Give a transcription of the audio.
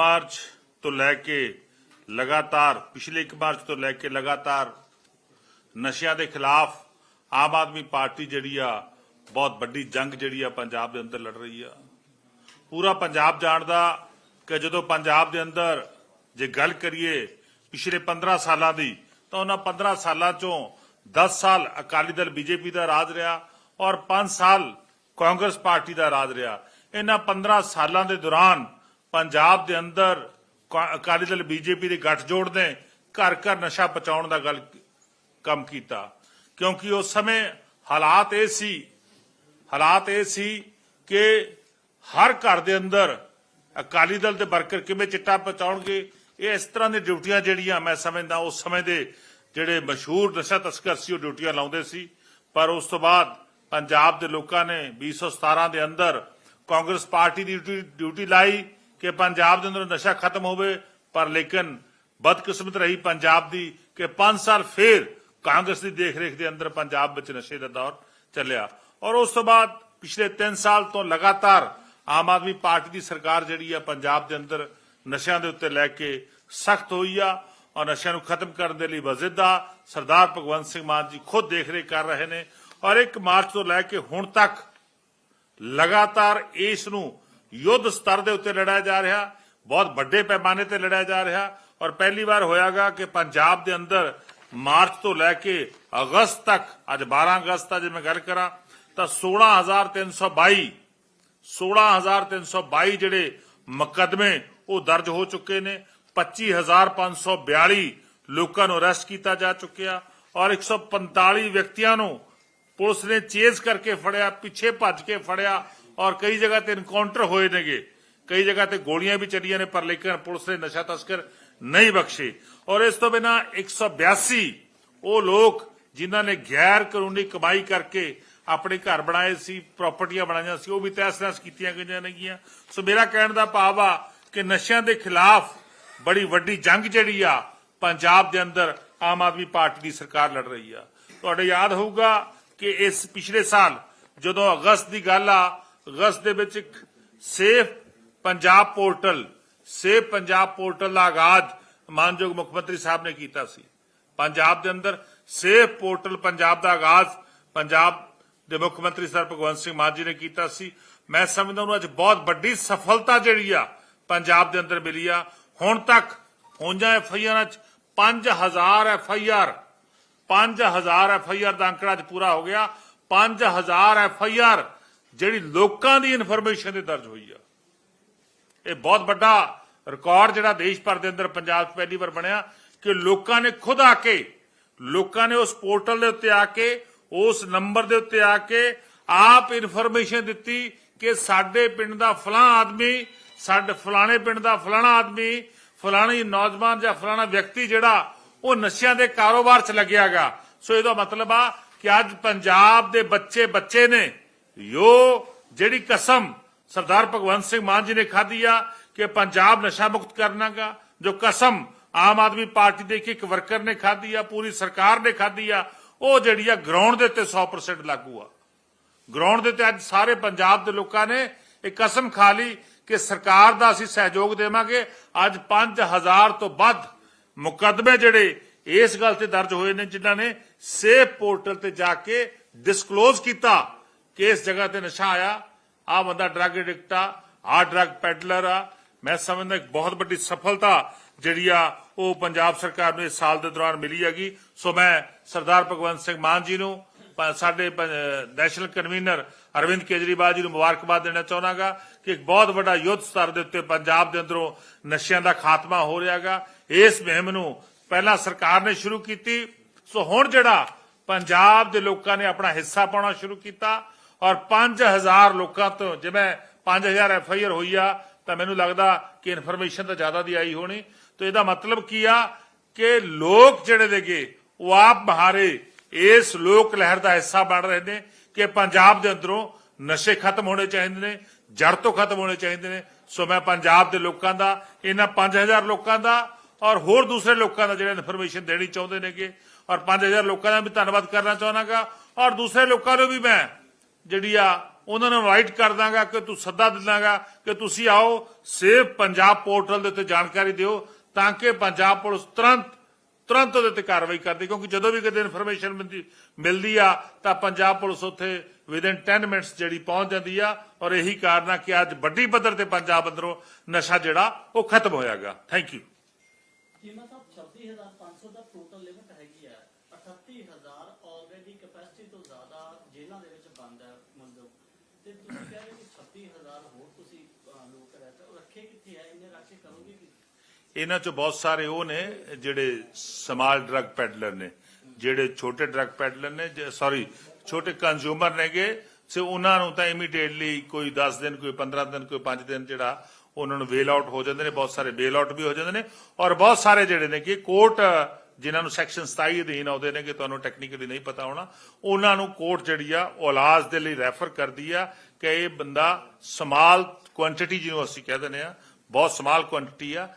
March ਤੋਂ ਲੈ ਕੇ ਲਗਾਤਾਰ, ਪਿਛਲੇ 1 ਮਾਰਚ ਤੋਂ ਲੈ ਕੇ ਲਗਾਤਾਰ ਨਸ਼ਿਆਂ ਦੇ ਖਿਲਾਫ ਆਮ ਆਦਮੀ ਪਾਰਟੀ ਜਿਹੜੀ ਆ, ਬਹੁਤ ਵੱਡੀ ਜੰਗ ਜਿਹੜੀ ਆ ਪੰਜਾਬ ਦੇ ਅੰਦਰ ਲੜ ਰਹੀ ਆ। ਪੂਰਾ ਪੰਜਾਬ ਜਾਣਦਾ ਕਿ ਜਦੋਂ ਪੰਜਾਬ ਦੇ ਅੰਦਰ ਜੇ ਗੱਲ ਕਰੀਏ ਪਿਛਲੇ 15 ਸਾਲਾਂ ਦੀ, ਤਾਂ ਉਹਨਾਂ 15 ਸਾਲਾਂ ਚੋਂ 10 ਸਾਲ ਅਕਾਲੀ ਦਲ ਬੀਜੇਪੀ ਦਾ ਰਾਜ ਰਿਹਾ ਔਰ 5 ਸਾਲ ਕਾਂਗਰਸ ਪਾਰਟੀ ਦਾ ਰਾਜ ਰਿਹਾ। ਇਹਨਾਂ 15 ਸਾਲਾਂ ਦੇ ਦੌਰਾਨ ਪੰਜਾਬ ਦੇ ਅੰਦਰ ਅਕਾਲੀ ਦਲ ਬੀਜੇਪੀ ਦੇ ਗੱਠਜੋੜ ਨੇ ਘਰ ਘਰ ਨਸ਼ਾ ਪਹੁੰਚਾਉਣ ਦਾ ਗੱਲ ਕੰਮ ਕੀਤਾ। ਕਿਉਂਕਿ ਉਸ ਸਮੇਂ ਹਾਲਾਤ ਇਹ ਸੀ, ਹਾਲਾਤ ਇਹ ਸੀ ਕਿ ਹਰ ਘਰ ਦੇ ਅੰਦਰ ਅਕਾਲੀ ਦਲ ਦੇ ਵਰਕਰ ਕਿਵੇਂ ਚਿੱਟਾ ਪਹੁੰਚਾਉਣਗੇ, ਇਹ ਇਸ ਤਰ੍ਹਾਂ ਦੀਆਂ ਡਿਊਟੀਆਂ ਜਿਹੜੀਆਂ ਮੈਂ ਸਮਝਦਾ ਉਸ ਸਮੇਂ ਦੇ ਜਿਹੜੇ ਮਸ਼ਹੂਰ ਨਸ਼ਾ ਤਸਕਰ ਸੀ, ਉਹ ਡਿਊਟੀਆਂ ਲਾਉਂਦੇ ਸੀ। ਪਰ ਉਸ ਤੋਂ ਬਾਅਦ ਪੰਜਾਬ ਦੇ ਲੋਕਾਂ ਨੇ 2017 ਦੇ ਅੰਦਰ ਕਾਂਗਰਸ ਪਾਰਟੀ ਦੀ ਡਿਊਟੀ ਲਾਈ। ਕਿ ਪੰਜਾਬ ਦੇ ਅੰਦਰ ਨਸ਼ਾ ਖਤਮ ਹੋਵੇ, ਪਰ ਲੇਕਿਨ ਬਦਕਿਸਮਤ ਰਹੀ ਪੰਜਾਬ ਦੀ ਕਿ 5 ਸਾਲ ਫੇਰ ਕਾਂਗਰਸ ਦੀ ਦੇਖਰੇਖ ਦੇ ਅੰਦਰ ਪੰਜਾਬ ਵਿੱਚ ਨਸ਼ੇ ਦਾ ਦੌਰ ਚੱਲਿਆ। ਔਰ ਉਸ ਤੋਂ ਬਾਅਦ ਪਿਛਲੇ 3 ਸਾਲ ਤੋਂ ਲਗਾਤਾਰ ਆਮ ਆਦਮੀ ਪਾਰਟੀ ਦੀ ਸਰਕਾਰ ਜਿਹੜੀ ਆ ਪੰਜਾਬ ਦੇ ਅੰਦਰ ਨਸ਼ਿਆਂ ਦੇ ਉੱਤੇ ਲੈ ਕੇ ਸਖਤ ਹੋਈ ਆ ਔਰ ਨਸ਼ਿਆਂ ਨੂੰ ਖਤਮ ਕਰਨ ਦੇ ਲਈ ਵਜ਼ਿਦਾ ਸਰਦਾਰ ਭਗਵੰਤ ਸਿੰਘ ਮਾਨ ਜੀ ਖੁਦ ਦੇਖਰੇਖ ਕਰ ਰਹੇ ਨੇ। ਔਰ 1 ਮਾਰਚ ਤੋਂ ਲੈ ਕੇ ਹੁਣ ਤੱਕ ਲਗਾਤਾਰ ਇਸ ਨੂੰ ਯੁੱਧ ਸਤਰ ਦੇ ਉੱਤੇ ਲੜਿਆ ਜਾ ਰਿਹਾ, ਬਹੁਤ ਵੱਡੇ ਪੈਮਾਨੇ ਤੇ ਲੜਿਆ ਜਾ ਰਿਹਾ ਔਰ ਪਹਿਲੀ ਵਾਰ ਹੋਇਆਗਾ ਕਿ ਪੰਜਾਬ ਦੇ ਅੰਦਰ ਮਾਰਚ ਤੋਂ ਲੈ ਕੇ ਅਗਸਤ ਤੱਕ, ਅੱਜ 12 ਅਗਸਤ ਆ ਜੇ ਮੈਂ ਗੱਲ ਕਰਾਂ, ਤਾਂ 16322 16322 ਜਿਹੜੇ ਮੁਕੱਦਮੇ ਉਹ ਦਰਜ ਹੋ ਚੁੱਕੇ ਨੇ 25542 ਲੋਕਾਂ ਨੂੰ ਅਰੈਸਟ ਕੀਤਾ ਜਾ ਚੁੱਕਿਆ ਔਰ 145 ਵਿਅਕਤੀਆਂ ਨੂੰ ਪੁਲਿਸ ਨੇ ਚੇਜ਼ ਕਰਕੇ ਫੜਿਆ, ਪਿੱਛੇ ਭੱਜ ਕੇ ਫੜਿਆ ਔਰ ਕਈ ਜਗ੍ਹਾ ਤੇ ਇਨਕਾਊਂਟਰ ਹੋਏ ਨੇਗੇ। ਕਈ ਜਗ੍ਹਾ ਤੇ ਗੋਲੀਆਂ ਵੀ ਚੱਲੀਆਂ ਨੇ, ਪਰ ਲੇਕਿਨ ਪੁਲਿਸ ਨੇ ਨਸ਼ਾ ਤਸਕਰ ਨਹੀਂ ਬਖਸ਼ੇ। ਔਰ ਇਸ ਤੋਂ ਬਿਨਾ 182 ਉਹ ਲੋਕ ਜਿਨ੍ਹਾਂ ਨੇ ਗੈਰ ਕਾਨੂੰਨੀ ਕਮਾਈ ਕਰਕੇ ਆਪਣੇ ਘਰ ਬਣਾਏ ਸੀ ਪ੍ਰਾਪਰਟੀਆਂ ਬਣਾਈਆਂ ਸੀ, ਉਹ ਵੀ ਤਹਿਸ-ਨਹਿਸ ਕੀਤੀਆਂ ਗਈਆਂ ਨੇਗੀਆਂ। ਸੋ ਮੇਰਾ ਕਹਿਣ ਦਾ ਭਾਵ ਆ ਕਿ ਨਸ਼ਿਆਂ ਦੇ ਖਿਲਾਫ ਬੜੀ ਵੱਡੀ ਜੰਗ ਜਿਹੜੀ ਆ, ਪੰਜਾਬ ਦੇ ਅੰਦਰ ਆਮ ਆਦਮੀ ਪਾਰਟੀ ਦੀ ਸਰਕਾਰ ਲੜ ਰਹੀ ਆ। ਤੁਹਾਡੇ ਯਾਦ ਹੋਊਗਾ ਕਿ ਇਸ ਪਿਛਲੇ ਸਾਲ ਜਦੋਂ ਅਗਸਤ ਦੀ ਗੱਲ ਆ ਅਗਸਤ ਦੇ ਵਿੱਚ ਇੱਕ safe Punjab portal, safe Punjab portal ਦਾ ਆਗਾਜ਼ ਮਾਨਯੋਗ ਮੁੱਖ ਮੰਤਰੀ ਸਾਹਿਬ ਨੇ ਕੀਤਾ ਸੀ। ਪੰਜਾਬ ਦੇ ਅੰਦਰ ਸੇਫ ਪੋਰਟਲ ਪੰਜਾਬ ਦਾ ਆਗਾਜ਼ ਪੰਜਾਬ ਦੇ ਮੁੱਖ ਮੰਤਰੀ ਸਰ ਭਗਵੰਤ ਸਿੰਘ ਮਾਨ ਜੀ ਨੇ ਕੀਤਾ ਸੀ। ਮੈਂ ਸਮਝਦਾ ਉਹਨੂੰ ਅੱਜ ਬਹੁਤ ਵੱਡੀ ਸਫਲਤਾ ਜਿਹੜੀ ਆ ਪੰਜਾਬ ਦੇ ਅੰਦਰ ਮਿਲੀ ਆ। ਹੁਣ ਤੱਕ ਹੋਂਜਾ ਐਫ ਆਈ ਆਰ ਚ 5000 F I R 5000 F I R ਦਾ ਅੰਕੜਾ ਅੱਜ ਪੂਰਾ ਹੋ ਗਿਆ। 5000 ਐਫ ਆਈ ਆਰ ਜਿਹੜੀ ਲੋਕਾਂ ਦੀ ਇਨਫੋਰਮੇਸ਼ਨ ਤੇ ਦਰਜ ਹੋਈ ਆ। ਇਹ ਬਹੁਤ ਵੱਡਾ ਰਿਕਾਰਡ ਜਿਹੜਾ ਦੇਸ਼ ਭਰ ਦੇ ਅੰਦਰ ਪੰਜਾਬ 'ਚ ਪਹਿਲੀ ਵਾਰ ਬਣਿਆ ਕਿ ਲੋਕਾਂ ਨੇ ਖੁਦ ਆ ਕੇ, ਲੋਕਾਂ ਨੇ ਉਸ ਪੋਰਟਲ ਦੇ ਉੱਤੇ ਆ ਕੇ, ਉਸ ਨੰਬਰ ਦੇ ਉੱਤੇ ਆ ਕੇ ਆਪ ਇਨਫੋਰਮੇਸ਼ਨ ਦਿੱਤੀ ਕਿ ਸਾਡੇ ਪਿੰਡ ਦਾ ਫਲਾਂ ਆਦਮੀ, ਸਾਡੇ ਫਲਾਣੇ ਪਿੰਡ ਦਾ ਫਲਾਣਾ ਆਦਮੀ, ਫਲਾਣੀ ਨੌਜਵਾਨ ਜਾਂ ਫਲਾਣਾ ਵਿਅਕਤੀ ਜਿਹੜਾ ਉਹ ਨਸ਼ਿਆਂ ਦੇ ਕਾਰੋਬਾਰ 'ਚ ਲੱਗਿਆਗਾ ਸੋ ਇਹਦਾ ਮਤਲਬ ਆ ਕਿ ਅੱਜ ਪੰਜਾਬ ਦੇ ਬੱਚੇ ਬੱਚੇ ਨੇ ਯੋ ਜਿਹੜੀ ਕਸਮ ਸਰਦਾਰ ਭਗਵੰਤ ਸਿੰਘ ਮਾਨ ਜੀ ਨੇ ਖਾਧੀ ਆ ਕਿ ਪੰਜਾਬ ਨਸ਼ਾ ਮੁਕਤ ਕਰਨਾਗਾ, ਜੋ ਕਸਮ ਆਮ ਆਦਮੀ ਪਾਰਟੀ ਦੇ ਇੱਕ ਵਰਕਰ ਨੇ ਖਾਧੀ ਆ, ਪੂਰੀ ਸਰਕਾਰ ਨੇ ਖਾਧੀ ਆ, ਉਹ ਜਿਹੜੀ ਆ ਗਰਾਊਂਡ ਦੇ ਉੱਤੇ 100% ਲਾਗੂ ਆ। ਗਰਾਊਂਡ ਦੇ ਤੇ ਅੱਜ ਸਾਰੇ ਪੰਜਾਬ ਦੇ ਲੋਕਾਂ ਨੇ ਇਹ ਕਸਮ ਖਾ ਲਈ ਕਿ ਸਰਕਾਰ ਦਾ ਅਸੀਂ ਸਹਿਯੋਗ ਦੇਵਾਂਗੇ। ਅੱਜ 5000 ਤੋਂ ਵੱਧ ਮੁਕੱਦਮੇ ਜਿਹੜੇ ਇਸ ਗੱਲ ਤੇ ਦਰਜ ਹੋਏ ਨੇ, ਜਿਨ੍ਹਾਂ ਨੇ ਸੇਫ ਪੋਰਟਲ ਤੇ ਜਾ ਕੇ ਡਿਸਕਲੋਜ਼ ਕੀਤਾ। ਕਿ ਇਸ ਜਗ੍ਹਾ ਤੇ ਨਸ਼ਾ ਆਇਆ ਆ ਬੰਦਾ ਡਰੱਗ ਐਡਿਕਟ ਆ ਆ ਡਰੱਗ ਪੈਡਲਰ ਆ। ਮੈਂ ਸਮਝਦਾ ਇੱਕ ਬਹੁਤ ਵੱਡੀ ਸਫਲਤਾ ਜਿਹੜੀ ਆ ਉਹ ਪੰਜਾਬ ਸਰਕਾਰ ਨੂੰ ਇਸ ਸਾਲ ਦੇ ਦੌਰਾਨ ਮਿਲੀ ਹੈਗੀ। ਸੋ ਮੈਂ ਸਰਦਾਰ ਭਗਵੰਤ ਸਿੰਘ ਮਾਨ ਜੀ ਨੂੰ ਸਾਡੇ ਨੈਸ਼ਨਲ ਕਨਵੀਨਰ ਅਰਵਿੰਦ ਕੇਜਰੀਵਾਲ ਜੀ ਨੂੰ ਮੁਬਾਰਕਬਾਦ ਦੇਣਾ ਚਾਹਨਾਗਾ ਕਿ ਇੱਕ ਬਹੁਤ ਵੱਡਾ ਯੁੱਧ ਸਤਰ ਦੇ ਉੱਤੇ ਪੰਜਾਬ ਦੇ ਅੰਦਰੋਂ ਨਸ਼ਿਆਂ ਦਾ ਖਾਤਮਾ ਹੋ ਰਿਹਾਗਾ ਇਸ ਮੁਹਿੰਮ ਨੂੰ ਪਹਿਲਾਂ ਸਰਕਾਰ ਨੇ ਸ਼ੁਰੂ ਕੀਤੀ। ਸੋ ਹੁਣ ਜਿਹੜਾ ਪੰਜਾਬ ਦੇ ਲੋਕਾਂ ਨੇ ਆਪਣਾ ਹਿੱਸਾ ਪਾਉਣਾ ਸ਼ੁਰੂ ਕੀਤਾ ਔਰ 5000 ਲੋਕਾਂ ਤੋਂ ਜਿਵੇਂ 5000 ਐਫ ਆਈ ਆਰ ਹੋਈ ਆ, ਤਾਂ ਮੈਨੂੰ ਲੱਗਦਾ ਕਿ ਇਨਫੋਰਮੇਸ਼ਨ ਤਾਂ ਜ਼ਿਆਦਾ ਦੀ ਆਈ ਹੋਣੀ। ਤਾਂ ਇਹਦਾ ਮਤਲਬ ਕੀ ਆ ਕਿ ਲੋਕ ਜਿਹੜੇ ਦੇਗੇ ਉਹ ਆਪ ਬਹਾਰੇ ਇਸ ਲੋਕ ਲਹਿਰ ਦਾ ਹਿੱਸਾ ਬਣ ਰਹੇ ਨੇ ਕਿ ਪੰਜਾਬ ਦੇ ਅੰਦਰੋਂ ਨਸ਼ੇ ਖਤਮ ਹੋਣੇ ਚਾਹੀਦੇ ਨੇ, ਜੜ ਤੋਂ ਖਤਮ ਹੋਣੇ ਚਾਹੀਦੇ ਨੇ। ਸੋ ਮੈਂ ਪੰਜਾਬ ਦੇ ਲੋਕਾਂ ਦਾ, ਇਹਨਾਂ 5000 ਲੋਕਾਂ ਦਾ ਔਰ ਹੋਰ ਦੂਸਰੇ ਲੋਕਾਂ ਦਾ ਜਿਹੜਾ ਇਨਫੋਰਮੇਸ਼ਨ ਦੇਣੀ ਚਾਹੁੰਦੇ ਨੇਗੇ। ਔਰ 5000 ਲੋਕਾਂ ਦਾ ਵੀ ਧੰਨਵਾਦ ਕਰਨਾ ਚਾਹਨਾਗਾ ਔਰ ਦੂਸਰੇ ਲੋਕਾਂ ਨੂੰ ਵੀ ਮੈਂ ਜਿਹੜੀ ਆ, ਉਹਨਾਂ ਨੂੰ ਇਨਵਾਈਟ ਕਰ ਦਾਂਗਾ ਕਿ ਤੂੰ ਸੱਦਾ ਦਿੰਦਾਗਾ ਕਿ ਤੁਸੀਂ ਆਓ, ਸੇਵ ਪੰਜਾਬ ਪੋਰਟਲ ਦੇ ਉੱਤੇ ਜਾਣਕਾਰੀ ਦਿਓ ਤਾਂ ਕਿ ਪੰਜਾਬ ਪੁਲਿਸ ਤੁਰੰਤ ਤੁਰੰਤ ਉਹਦੇ ਤੇ ਕਾਰਵਾਈ ਕਰਦੀ, ਕਿਉਂਕਿ ਜਦੋਂ ਵੀ ਕਿਤੇ ਇਨਫੋਰਮੇਸ਼ਨ ਮਿਲਦੀ ਆ, ਤਾਂ ਪੰਜਾਬ ਪੁਲਿਸ ਉੱਥੇ ਵਿਦਿਨ 10 ਮਿੰਟਸ ਜਿਹੜੀ ਪਹੁੰਚ ਜਾਂਦੀ ਆ ਔਰ ਇਹੀ ਕਾਰਨ ਆ ਕਿ ਅੱਜ ਵੱਡੀ ਪੱਧਰ ਤੇ ਪੰਜਾਬ ਅੰਦਰੋਂ ਨਸ਼ਾ ਜਿਹੜਾ, ਉਹ ਖਤਮ ਹੋਇਆਗਾ। ਥੈਂਕ ਯੂ ਚੀਮਾ ਸਾਹਿਬ 26500 ਦਾ ਟੋਟਲ ਲਿਮਟ ਹੈਗੀ ਹੈ 38000 ਆਲਰੇਡੀ ਕੈਪੈਸਿਟੀ ਤੋਂ ਜ਼ਿਆਦਾ ਜੇਲ੍ਹਾਂ ਦੇ ਵਿੱਚ ਬੰਦ ਹੈ ਮਤਲਬ ਤੇ ਤੁਸੀਂ ਕਹਿ ਰਹੇ ਕਿ 36000 ਹੋਰ ਤੁਸੀਂ ਲੋਕ ਰੱਖੇ ਕਿੱਥੇ ਹੈ? ਇੰਨੇ ਰੱਖ ਕਰੋਗੇ ਕੀ ਇਹਨਾਂ ਚ ਬਹੁਤ ਸਾਰੇ ਉਹ ਨੇ, ਜਿਹੜੇ ਸਮਾਲ ਡਰੱਗ ਪੈਡਲਰ ਨੇ, ਜਿਹੜੇ ਛੋਟੇ ਡਰੱਗ ਪੈਡਲਰ ਨੇ ਸੌਰੀ ਛੋਟੇ ਕੰਜ਼ਿਊਮਰ ਨੇਗੇ ਸੇ ਉਹਨਾਂ ਨੂੰ ਤਾਂ ਇਮੀਡੀਏਟਲੀ ਕੋਈ 10 ਦਿਨ, ਕੋਈ 15 ਦਿਨ, ਕੋਈ 5 ਦਿਨ ਜਿਹੜਾ ਉਹਨਾਂ ਨੂੰ ਵੇਲ ਆਊਟ ਹੋ ਜਾਂਦੇ ਨੇ, ਬਹੁਤ ਸਾਰੇ ਵੇਲ ਆਊਟ ਵੀ ਹੋ ਜਾਂਦੇ ਨੇ। ਔਰ ਬਹੁਤ ਸਾਰੇ ਜਿਹੜੇ ਨੇ ਕਿ ਕੋਰਟ ਜਿਨ੍ਹਾਂ ਨੂੰ ਸੈਕਸ਼ਨ 27 ਅਧੀਨ ਆਉਂਦੇ ਨੇ ਕਿ ਤੁਹਾਨੂੰ ਟੈਕਨੀਕਲੀ ਨਹੀਂ ਪਤਾ ਹੋਣਾ, ਉਹਨਾਂ ਨੂੰ ਕੋਰਟ ਜਿਹੜੀ ਆ, ਉਹ ਇਲਾਜ ਦੇ ਲਈ ਰੈਫਰ ਕਰਦੀ ਆ ਕਿ ਇਹ ਬੰਦਾ ਸਮਾਲ ਕੁਆਂਟੀਟੀ ਜਿਹਨੂੰ ਅਸੀਂ ਕਹਿ ਦਿੰਦੇ ਆ, ਬਹੁਤ ਸਮਾਲ ਕੁਆਂਟੀਟੀ ਆ